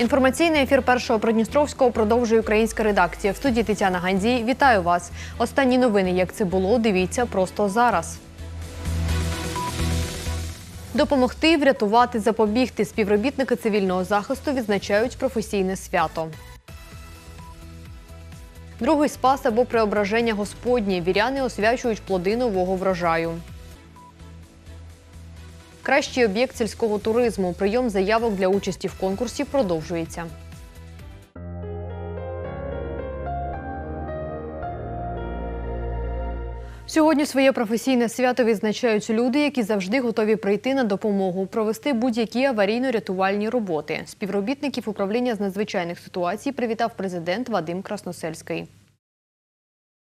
Інформаційний ефір першого Придністровського продовжує українська редакція. В студії Тетяна Гандзій. Вітаю вас. Останні новини, як це було, дивіться просто зараз. Допомогти, врятувати, запобігти співробітники цивільного захисту відзначають професійне свято. Другий спас або преображення Господнє. Віряни освячують плоди нового врожаю. Кращий об'єкт сільського туризму. Прийом заявок для участі в конкурсі продовжується. Сьогодні своє професійне свято відзначають люди, які завжди готові прийти на допомогу, провести будь-які аварійно-рятувальні роботи. Співробітників управління з надзвичайних ситуацій привітав президент Вадим Красносельський.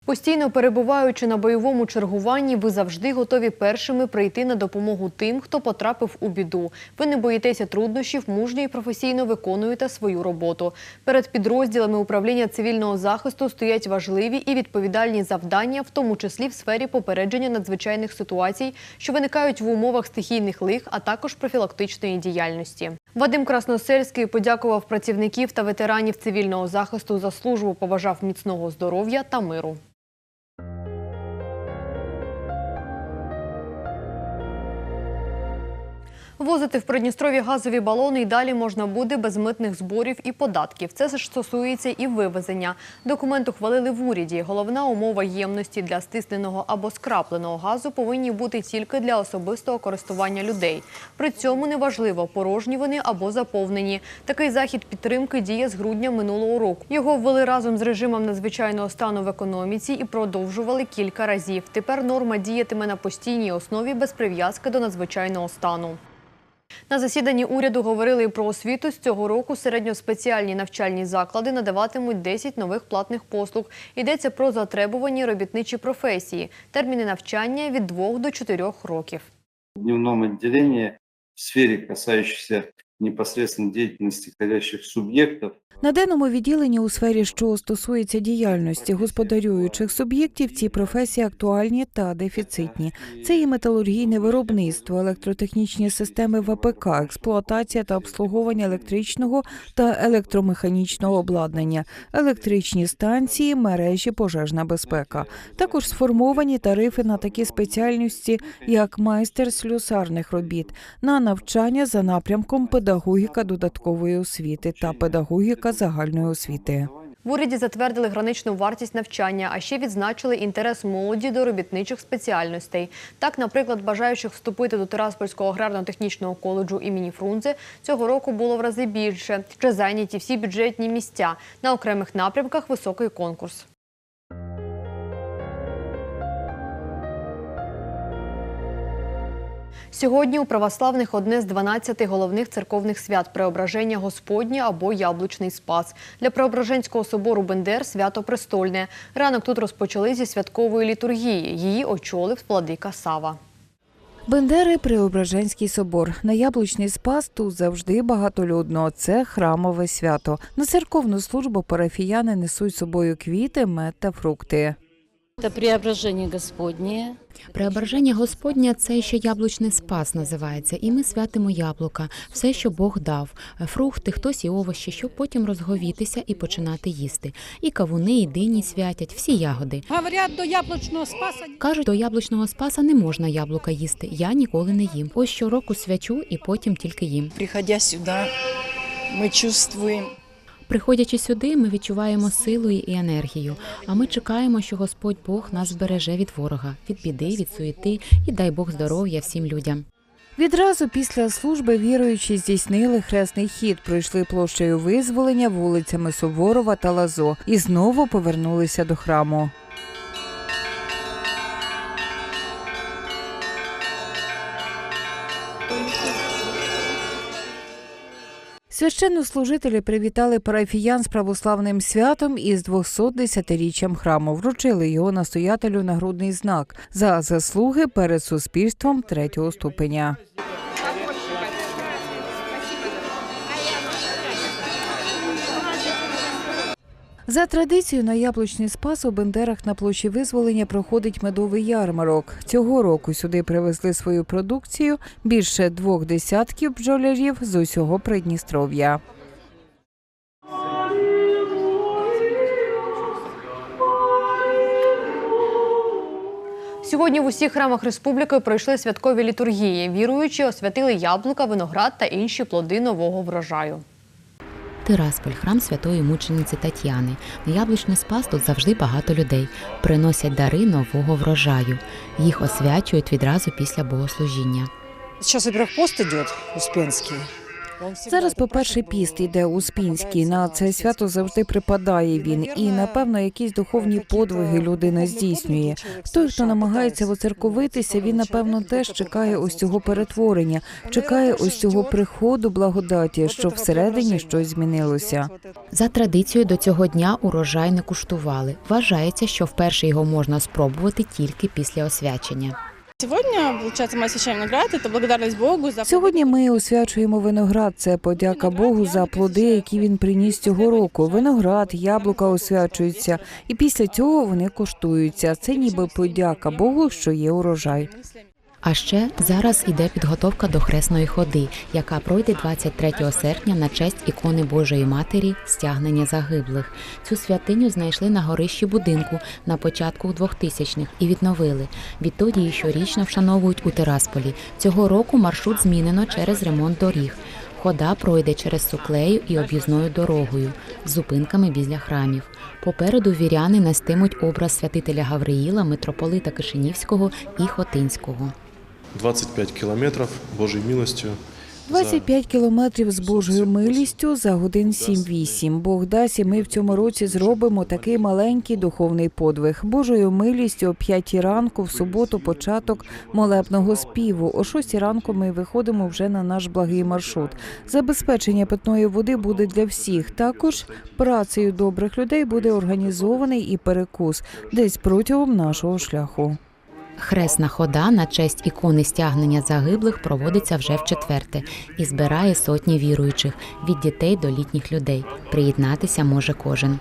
Постійно перебуваючи на бойовому чергуванні, ви завжди готові першими прийти на допомогу тим, хто потрапив у біду. Ви не боїтеся труднощів, мужньо і професійно виконуєте свою роботу. Перед підрозділами управління цивільного захисту стоять важливі і відповідальні завдання, в тому числі в сфері попередження надзвичайних ситуацій, що виникають в умовах стихійних лих, а також профілактичної діяльності. Вадим Красносельський подякував працівників та ветеранів цивільного захисту за службу, побажав міцного здоров'я та миру. Возити в Придністрові газові балони й далі можна буде без митних зборів і податків. Це ж стосується і вивезення. Документ ухвалили в уряді. Головна умова ємності для стисненого або скрапленого газу повинні бути тільки для особистого користування людей. При цьому неважливо, порожні вони або заповнені. Такий захід підтримки діє з грудня минулого року. Його ввели разом з режимом надзвичайного стану в економіці і продовжували кілька разів. Тепер норма діятиме на постійній основі без прив'язки до надзвичайного стану. На засіданні уряду говорили про освіту. З цього року середньоспеціальні навчальні заклади надаватимуть 10 нових платних послуг. Йдеться про затребувані робітничі професії. Терміни навчання від 2 до 4 років. в дневному відділенні в сфері, касающейся непосредственно деятельности входящих субъектов, На денному відділенні у сфері, що стосується діяльності господарюючих суб'єктів, ці професії актуальні та дефіцитні. Це і металургійне виробництво, електротехнічні системи ВПК, експлуатація та обслуговування електричного та електромеханічного обладнання, електричні станції, мережі, пожежна безпека. Також сформовані тарифи на такі спеціальності, як майстер слюсарних робіт, на навчання за напрямком педагогіка додаткової освіти та педагогіка загальної освіти. В уряді затвердили граничну вартість навчання, а ще відзначили інтерес молоді до робітничих спеціальностей. Так, наприклад, бажаючих вступити до Тираспольського аграрно-технічного коледжу імені Фрунзе цього року було в рази більше. Вже зайняті всі бюджетні місця. На окремих напрямках високий конкурс. Сьогодні у православних одне з 12 головних церковних свят Преображення Господнє або Яблучний Спас. Для Преображенського собору Бендер свято престольне. Ранок тут розпочали зі святкової літургії. Її очолив владика Сава. Бендери Преображенський собор. На яблучний спас тут завжди багатолюдно. Це храмове свято. На церковну службу парафіяни несуть собою квіти, мед та фрукти. Это преображение Господнее. Преображення Господня це ще яблучний спас називається, і ми святимо яблука, все, що Бог дав, фрукти, хтось і овочі, щоб потім розговітися і починати їсти. І кавуни, і дині святять, всі ягоди. Говорят, до яблучного спаса Кажуть, до яблучного спаса не можна яблука їсти. Я ніколи не їм. Ось щороку свячу і потім тільки їм. Приходя сюда, мы чувствуем Приходячи сюди, ми відчуваємо силу і енергію. А ми чекаємо, що Господь Бог нас збереже від ворога, від біди, від суєти і дай Бог здоров'я всім людям. Відразу після служби віруючі здійснили хресний хід, пройшли площею визволення вулицями Суворова та Лазо і знову повернулися до храму. Священнослужителі привітали парафіян з православним святом і з 210-річчям храму. Вручили його настоятелю нагрудний знак за заслуги перед суспільством третього ступеня. За традицією на яблучний спас у Бендерах на площі визволення проходить медовий ярмарок. Цього року сюди привезли свою продукцію більше двох десятків бджолярів з усього Придністров'я. Сьогодні в усіх храмах республіки пройшли святкові літургії. Віруючі освятили яблука, виноград та інші плоди нового врожаю. Тирасполь, храм святої мучениці Тетяни. На яблучний спас тут завжди багато людей. Приносять дари нового врожаю. Їх освячують відразу після богослужіння. Зараз, во-первых, пост іде Успенский. Зараз, по-перше, піст іде Успінський. На це свято завжди припадає він, і напевно якісь духовні подвиги людина здійснює. Той, хто намагається воцерковитися, він напевно теж чекає ось цього перетворення, чекає ось цього приходу благодаті, щоб всередині щось змінилося. За традицією до цього дня урожай не куштували. Вважається, що вперше його можна спробувати тільки після освячення. Сегодня, получается, мы освещаем наград. Это благодарность Богу за Сьогодні ми освячуємо виноград. Це подяка Богу за плоди, які він приніс цього року. Виноград, яблука освячуються, і після цього вони коштуються. Це ніби подяка Богу, що є урожай. А ще зараз іде підготовка до хресної ходи, яка пройде 23 серпня на честь ікони Божої Матері стягнення загиблих. Цю святиню знайшли на горищі будинку на початку 2000-х і відновили. Відтоді її щорічно вшановують у Тирасполі. Цього року маршрут змінено через ремонт доріг. Хода пройде через суклею і об'їзною дорогою з зупинками біля храмів. Попереду віряни нестимуть образ святителя Гавриїла, митрополита Кишинівського і Хотинського. 25 километров Божьей милостью. за 25 кілометрів з Божою милістю за годин 7-8. Бог дасть, і ми в цьому році зробимо такий маленький духовний подвиг. Божою милістю о 5 ранку в суботу початок молебного співу. О 6 ранку ми виходимо вже на наш благий маршрут. Забезпечення питної води буде для всіх. Також працею добрих людей буде організований і перекус десь протягом нашого шляху. Хресна хода на честь ікони стягнення загиблих проводиться вже в четверте і збирає сотні віруючих від дітей до літніх людей. Приєднатися може кожен.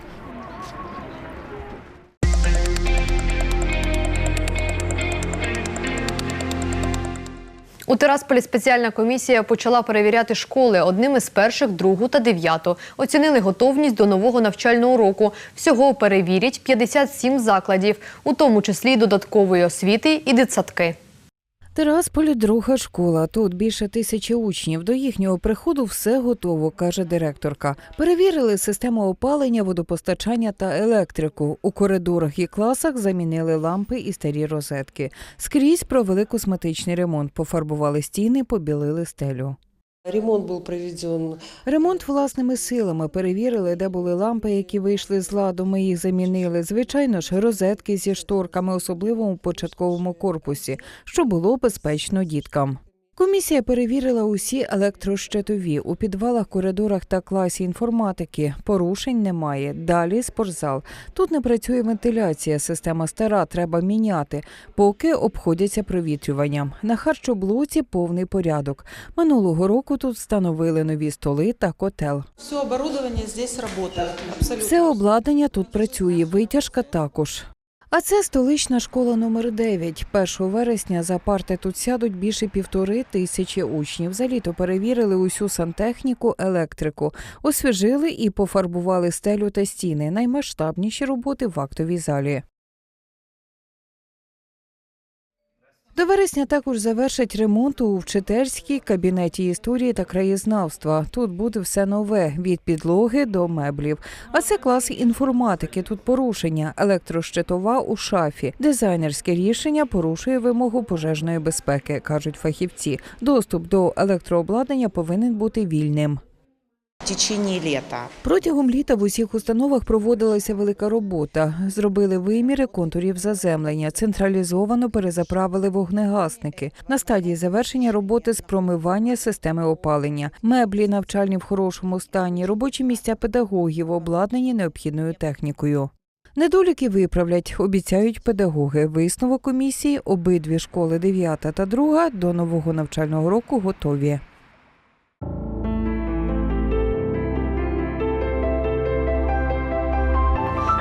У Тирасполі спеціальна комісія почала перевіряти школи. Одним із перших другу та дев'яту. Оцінили готовність до нового навчального року. Всього перевірять 57 закладів, у тому числі й додаткової освіти і дитсадки. Тирасполі друга школа. Тут більше тисячі учнів. До їхнього приходу все готово, каже директорка. Перевірили систему опалення, водопостачання та електрику. У коридорах і класах замінили лампи і старі розетки. Скрізь провели косметичний ремонт, пофарбували стіни, побілили стелю. Ремонт був проведен Ремонт власними силами перевірили, де були лампи, які вийшли з ладу. Ми їх замінили. Звичайно ж, розетки зі шторками, особливо у початковому корпусі, що було безпечно діткам. Комісія перевірила усі електрощитові у підвалах, коридорах та класі інформатики. Порушень немає. Далі спортзал. Тут не працює вентиляція. Система стара, треба міняти. Поки обходяться провітрюванням. На харчоблоці повний порядок. Минулого року тут встановили нові столи та котел. все обладнання тут працює, витяжка також. А це столична школа номер 9. 1 вересня за парти тут сядуть більше півтори тисячі учнів. За літо перевірили усю сантехніку, електрику, освіжили і пофарбували стелю та стіни. Наймасштабніші роботи в актовій залі. До вересня також завершать ремонт у вчительській кабінеті історії та краєзнавства. Тут буде все нове від підлоги до меблів. А це клас інформатики. Тут порушення електрощитова у шафі. Дизайнерське рішення порушує вимогу пожежної безпеки, кажуть фахівці. Доступ до електрообладнання повинен бути вільним. Течение лета. Протягом літа в усіх установах проводилася велика робота. Зробили виміри контурів заземлення, централізовано перезаправили вогнегасники. На стадії завершення роботи з промивання системи опалення. Меблі навчальні в хорошому стані, робочі місця педагогів обладнані необхідною технікою. Недоліки виправлять, обіцяють педагоги. Висновок комісії обидві школи 9 та 2 до нового навчального року готові.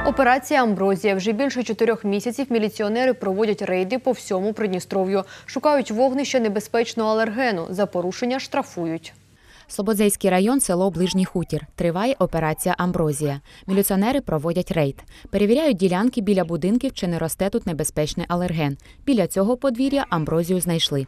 Операція Амброзія. Вже більше чотирьох місяців міліціонери проводять рейди по всьому Придністров'ю. Шукають вогнище небезпечного алергену. За порушення штрафують. Слободзейський район, село Ближній Хутір. Триває операція Амброзія. Міліціонери проводять рейд. Перевіряють ділянки біля будинків, чи не росте тут небезпечний алерген. Біля цього подвір'я амброзію знайшли.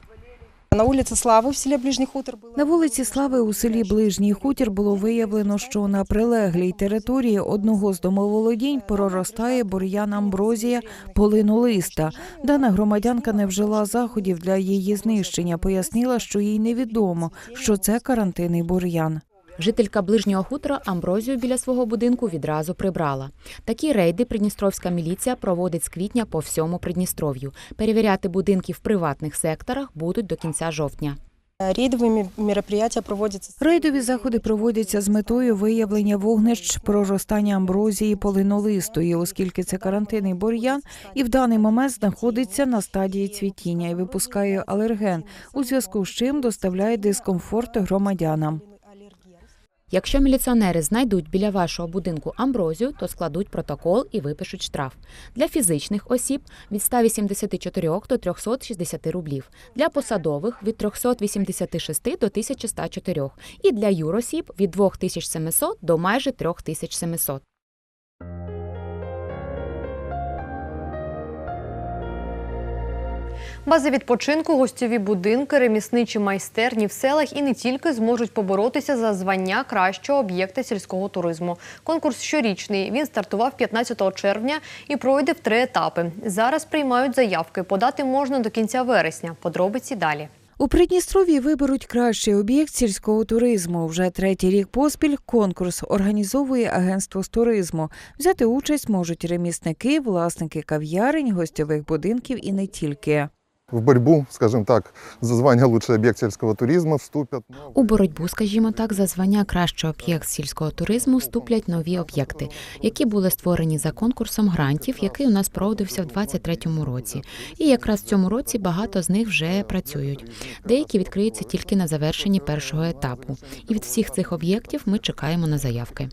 На вулиці Слави в селі Ближній хутір було... На вулиці Слави у селі Ближній Хутір було виявлено, що на прилеглій території одного з домоволодінь проростає бур'ян амброзія полинолиста. Дана громадянка не вжила заходів для її знищення. Пояснила, що їй невідомо, що це карантинний бур'ян. Жителька ближнього хутора амброзію біля свого будинку відразу прибрала. Такі рейди Придністровська міліція проводить з квітня по всьому Придністров'ю. Перевіряти будинки в приватних секторах будуть до кінця жовтня. Рейдовые мероприятия проводятся. Рейдові заходи проводяться з метою виявлення вогнищ проростання амброзії полинолистої, оскільки це карантинний бур'ян і в даний момент знаходиться на стадії цвітіння і випускає алерген, у зв'язку з чим доставляє дискомфорт громадянам. Якщо міліціонери знайдуть біля вашого будинку амброзію, то складуть протокол і випишуть штраф. Для фізичних осіб від 184 до 360 рублів, для посадових від 386 до 1104 і для юросіб від 2700 до майже 3700. Бази відпочинку, гостьові будинки, ремісничі майстерні в селах і не тільки зможуть поборотися за звання кращого об'єкта сільського туризму. Конкурс щорічний. Він стартував 15 червня і пройде в три етапи. Зараз приймають заявки. Подати можна до кінця вересня. Подробиці далі. У Придністров'ї виберуть кращий об'єкт сільського туризму. Вже третій рік поспіль конкурс організовує агентство з туризму. Взяти участь можуть ремісники, власники кав'ярень, гостьових будинків і не тільки. В борьбу, скажем так, за звание «Лучший объект сельского туризма» вступят У боротьбу, скажімо так, за звання кращого об'єкт сільського туризму вступлять нові об'єкти, які були створені за конкурсом грантів, який у нас проводився в 2023 році. І якраз в цьому році багато з них вже працюють. Деякі відкриються тільки на завершенні першого етапу. І від всіх цих об'єктів ми чекаємо на заявки.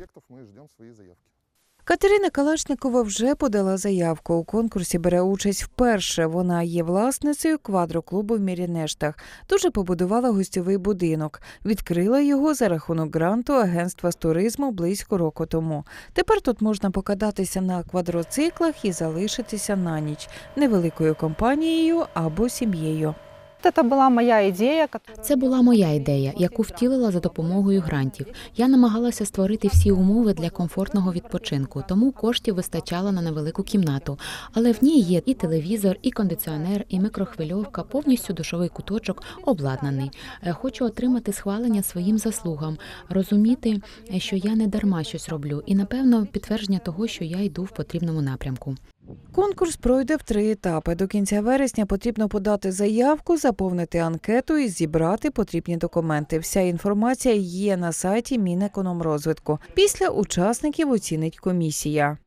Катерина Калашникова вже подала заявку. У конкурсі бере участь вперше. Вона є власницею квадроклубу в Мірінештах. Дуже побудувала гостьовий будинок. Відкрила його за рахунок гранту агентства з туризму близько року тому. Тепер тут можна покататися на квадроциклах і залишитися на ніч невеликою компанією або сім'єю. Это была моя идея, Це була моя ідея, яку втілила за допомогою грантів. Я намагалася створити всі умови для комфортного відпочинку, тому коштів вистачало на невелику кімнату. Але в ній є і телевізор, і кондиціонер, і мікрохвильовка, повністю душовий куточок обладнаний. Е, Хочу отримати схвалення своїм заслугам, розуміти, е, що я не дарма щось роблю, і напевно підтвердження того, що я йду в потрібному напрямку. Конкурс пройде в три етапи. До кінця вересня потрібно подати заявку, заповнити анкету і зібрати потрібні документи. Вся інформація є на сайті Мінекономрозвитку. Після учасників оцінить комісія.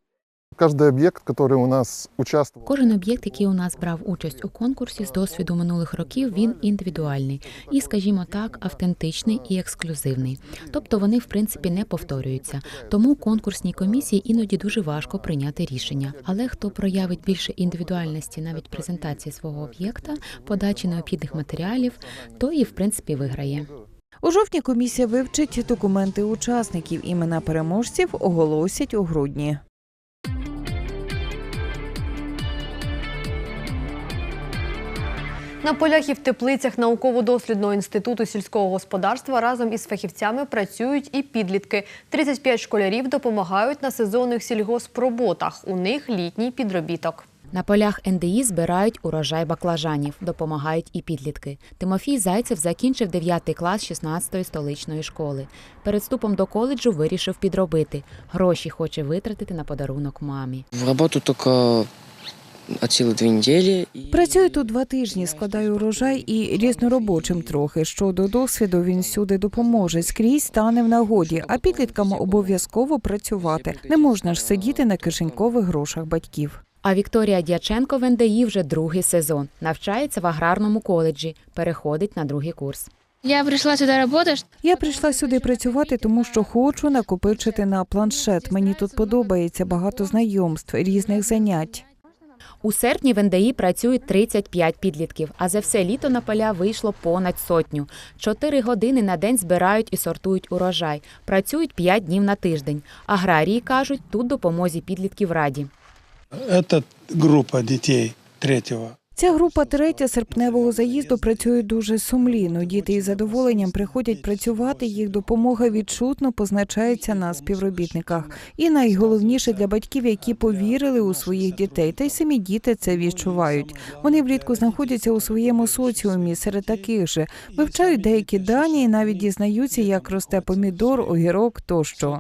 Каждый объект, который у нас участвовал, Кожен об'єкт, який у нас брав участь у конкурсі з досвіду минулих років, він індивідуальний і, скажімо так, автентичний і ексклюзивний. Тобто вони, в принципі, не повторюються. Тому конкурсній комісії іноді дуже важко прийняти рішення. Але хто проявить більше індивідуальності навіть презентації свого об'єкта, подачі необхідних матеріалів, то і в принципі виграє. У жовтні комісія вивчить документи учасників. Імена переможців оголосять у грудні. На полях і в теплицях науково-дослідного інституту сільського господарства разом із фахівцями працюють і підлітки. 35 школярів допомагають на сезонних сільгоспроботах. У них літній підробіток. На полях НДІ збирають урожай баклажанів, допомагають і підлітки. Тимофій Зайцев закінчив 9 клас 16-ї столичної школи. Перед вступом до коледжу вирішив підробити. Гроші хоче витратити на подарунок мамі. В работу только силы две Працюю тут два тижні, складаю урожай і різноробочим трохи. Щодо досвіду, він всюди допоможе. Скрізь стане в нагоді, а підліткам обов'язково працювати. Не можна ж сидіти на кишенькових грошах батьків. А Вікторія Дяченко в НДІ вже другий сезон. Навчається в аграрному коледжі, переходить на другий курс. Я пришла сюда работать. Я прийшла сюди працювати, тому що хочу накопичити на планшет. Мені тут подобається багато знайомств, різних занять. У серпні в НДІ працюють 35 підлітків, а за все літо на поля вийшло понад сотню. Чотири години на день збирають і сортують урожай. Працюють 5 днів на тиждень. Аграрії кажуть, тут допомозі підлітків раді. Це група дітей третьего Ця група третя серпневого заїзду працює дуже сумлінно. Діти із задоволенням приходять працювати. Їх допомога відчутно позначається на співробітниках. І найголовніше для батьків, які повірили у своїх дітей, та й самі діти це відчувають. Вони влітку знаходяться у своєму соціумі серед таких же, вивчають деякі дані і навіть дізнаються, як росте помідор, огірок тощо.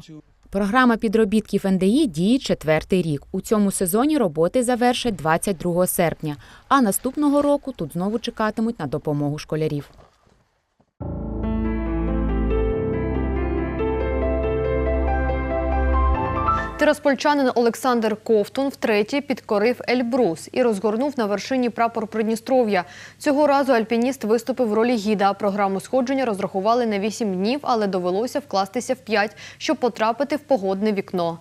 Програма підробітків НДІ діє четвертий рік. У цьому сезоні роботи завершать 22 серпня, а наступного року тут знову чекатимуть на допомогу школярів. Тираспольчанин Олександр Ковтун втретє підкорив Ельбрус і розгорнув на вершині прапор Придністров'я. Цього разу альпініст виступив в ролі гіда. Програму сходження розрахували на 8 днів, але довелося вкластися в 5, щоб потрапити в погодне вікно.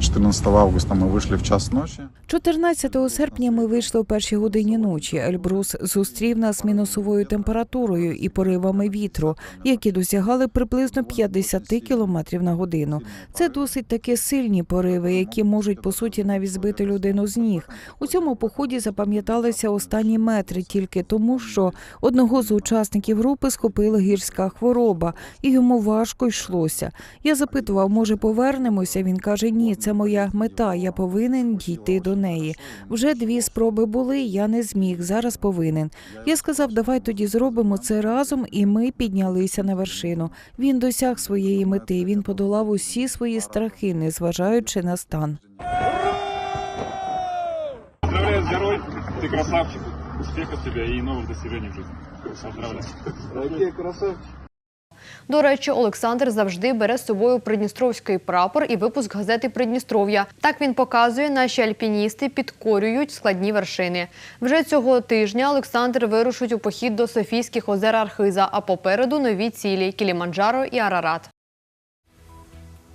14 августа мы вышли в час ночи. 14 серпня ми вийшли о першій годині ночі. Ельбрус зустрів нас мінусовою температурою і поривами вітру, які досягали приблизно 50 кілометрів на годину. Це досить таки сильні пориви, які можуть по суті навіть збити людину з ніг. У цьому поході запам'яталися останні метри тільки тому, що одного з учасників групи схопила гірська хвороба, і йому важко йшлося. Я запитував, може повернемося. Він каже: Ні, це моя мета. Я повинен дійти до неї. Вже дві спроби були. Я не зміг. Зараз повинен. Я сказав, давай тоді зробимо це разом, і ми піднялися на вершину. Він досяг своєї мети. Він подолав усі свої страхи, незважаючи на стан. Поздравляю, герой, ты красавчик. Успехов тебе и новых достижений в жизни. Поздравляю. Какие красавчики. До речі, Олександр завжди бере з собою придністровський прапор і випуск газети Придністров'я. Так він показує, наші альпіністи підкорюють складні вершини. Вже цього тижня Олександр вирушить у похід до Софійських озер Архиза, а попереду нові цілі Кіліманджаро і Арарат.